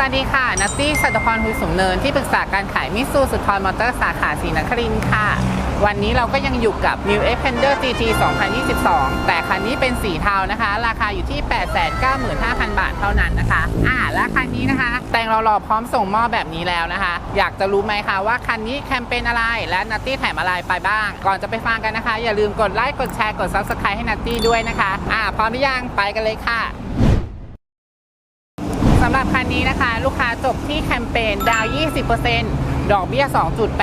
วัสดีค่ะ นัตตี้สัตพรหุยสูงเนินที่ปรึกษาการขายมิสูสุทรมอเตอร์สาขาศรีนครินค่ะ วันนี้เราก็ยังอยู่กับ New Xpander GT 2022 แต่คันนี้เป็นสีเทานะคะ ราคาอยู่ที่ 895,000 บาทเท่านั้นนะคะ อ่าและคันนี้นะคะ แต่งเรารอพร้อมส่งมอบแบบนี้แล้วนะคะ อยากจะรู้ไหมคะว่าคันนี้แคมเปญอะไร และนัตตี้แถมอะไรไปบ้าง ก่อนจะไปฟังกันนะคะ อย่าลืมกดไลค์กดแชร์กด Subscribe ให้นัตตี้ด้วยนะคะ อ่าพร้อมหรือยังไปกันเลยค่ะ สำหรับคันนี้นะคะ ลูกค้าจบที่แคมเปญดาว 20% ดอกเบี้ย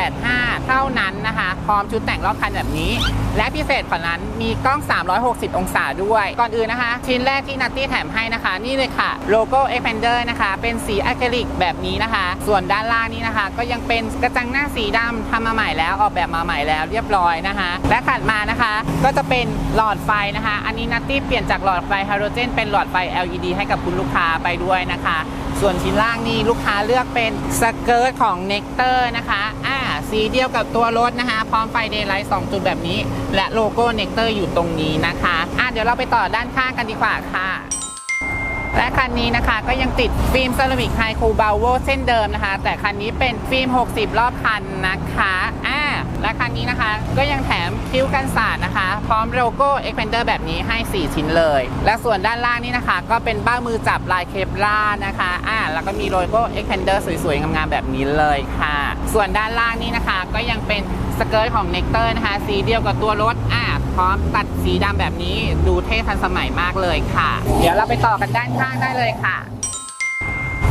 2.85 เท่านั้นนะคะ พร้อมชุดแต่งรอบคันแบบนี้ และพิเศษกว่านั้นมีกล้อง 360 องศาด้วย ก่อนอื่นนะคะ ชิ้นแรกที่นัตตี้แถมให้นะคะ นี่เลยค่ะ โลโก้ Expander นะคะ เป็นสีอะคริลิกแบบนี้นะคะ ส่วนด้านล่างนี้นะคะ ก็ยังเป็นกระจังหน้าสีดำทำมาใหม่แล้วออกแบบมาใหม่แล้วเรียบร้อยนะคะ และถัดมานะคะ ก็จะเป็นหลอดไฟนะคะ อันนี้นัตตี้เปลี่ยนจากหลอดไฟไฮโดรเจนเป็นหลอดไฟ LED ให้กับคุณลูกค้าไปด้วยนะคะ ส่วนชิ้นล่างนี่ลูกค้าเลือกเป็นสเกิร์ตของเน c เตอร์นะคะ อ่า สีเดียวกับตัวรถนะคะ พร้อมไฟเดย์ไลท์2จุดแบบนี้ และโลโก้เน c เตอร์อยู่ตรงนี้นะคะ อ่าเดี๋ยวเราไปต่อด้านข้างกันดีกว่าค่ะและคันนี้นะคะก็ยังติดฟิล์มเซรามิกไฮคูบาโวเส้นเดิมนะคะ แต่คันนี้เป็นฟิล์ม 60 รอบคันนะคะ พร้อมโลโก้ Expander แบบนี้ให้ 4 ชิ้นเลย และส่วนด้านล่างนี่นะคะ ก็เป็นบ้ามือจับลายเคปล่านะคะอ่าแล้วก็มีโลโก้ Expander สวยๆ งามๆแบบนี้เลยค่ะ ส่วนด้านล่างนี่นะคะ ก็ยังเป็นสเกิร์ตของเน c เตอร์นะคะ สีเดียวกับตัวรถอ่าพร้อมตัดสีดำแบบนี้ดูเท่ทันสมัยมากเลยค่ะ เดี๋ยวเราไปต่อกันด้านข้างได้เลยค่ะ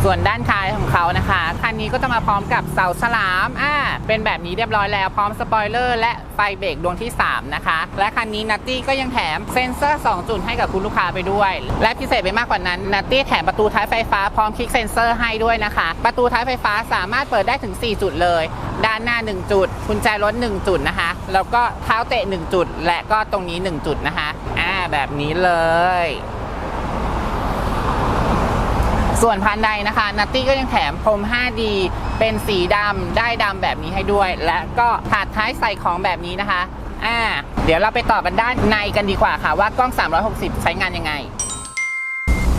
ส่วนด้านท้ายของเขานะคะ คันนี้ก็จะมาพร้อมกับเสาฉลามอ่าเป็นแบบนี้เรียบร้อยแล้วพร้อมสปอยเลอร์และไฟเบรกดวงที่ 3 นะคะ และคันนี้นัตตี้ก็ยังแถมเซ็นเซอร์ 2 จุดให้กับคุณลูกค้าไปด้วย และพิเศษไปมากกว่านั้นนัตตี้แถมประตูท้ายไฟฟ้าพร้อมคลิกเซ็นเซอร์ให้ด้วยนะคะ ประตูท้ายไฟฟ้าสามารถเปิดได้ถึง 4 จุดเลย ด้านหน้า 1 จุดกุญแจรถ1 จุดนะคะ แล้วก็เท้าเตะ 1 จุด และก็ตรงนี้ 1 จุดนะคะอ่าแบบนี้เลย ส่วนภายในนะคะนัตตี้ก็ยังแถมพรม 5D เป็นสีดำได้ดำแบบนี้ให้ด้วย และก็ถาดท้ายใส่ของแบบนี้นะคะอ่าเดี๋ยวเราไปต่อกันด้านในกันดีกว่าค่ะว่ากล้อง 360 ใช้งานยังไง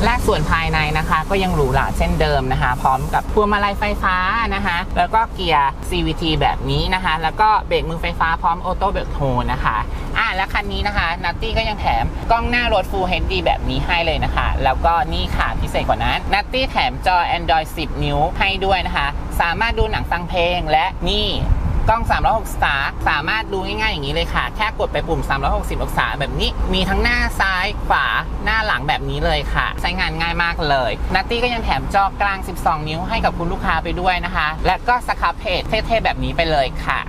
และส่วนภายในนะคะ ก็ยังหรูหราเช่นเดิมนะคะ พร้อมกับพวงมาลัยไฟฟ้านะคะ แล้วก็เกียร์ CVT แบบนี้นะคะ แล้วก็เบรกมือไฟฟ้าพร้อมออโต้เบรกโฮนะคะอ่าและคันนี้นะคะนัตตี้ก็ยังแถมกล้องหน้ารถ Full HD แบบนี้ให้เลยนะคะ แล้วก็นี่ค่ะพิเศษกว่านั้นนัตตี้แถมจอ Android 10 นิ้วให้ด้วยนะคะ สามารถดูหนังฟังเพลงและนี่ กล้อง 360องศาสามารถดูง่ายๆอย่างนี้เลยค่ะ แค่กดไปปุ่ม 360 องศาแบบนี้ มีทั้งหน้าซ้ายขวาหน้าหลังแบบนี้เลยค่ะ ใช้งานง่ายมากเลยนัตตี้ก็ยังแถมจอกลาง 12 นิ้วให้กับคุณลูกค้าไปด้วยนะคะ และก็สครับเพจเท่ๆแบบนี้ไปเลยค่ะ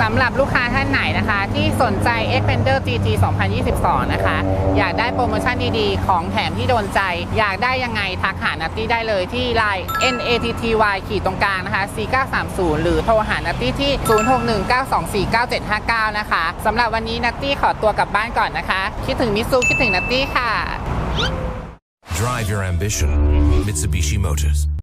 สำหรับลูกค้าท่านไหนนะคะ ที่สนใจ Xpander GT 2022 นะคะ อยากได้โปรโมชั่นดีๆ ของแถมที่โดนใจ อยากได้ยังไงทักหานัตตี้ได้เลยที่ Line NATTY ขีดตรงกลางนะคะ4930 หรือโทรหานัตตี้ที่ 0619249759 นะคะสำหรับวันนี้นัตตี้ขอตัวกลับบ้านก่อนนะคะ คิดถึงมิซูคิดถึงนัตตี้ค่ะ Drive your ambition. Mitsubishi Motors.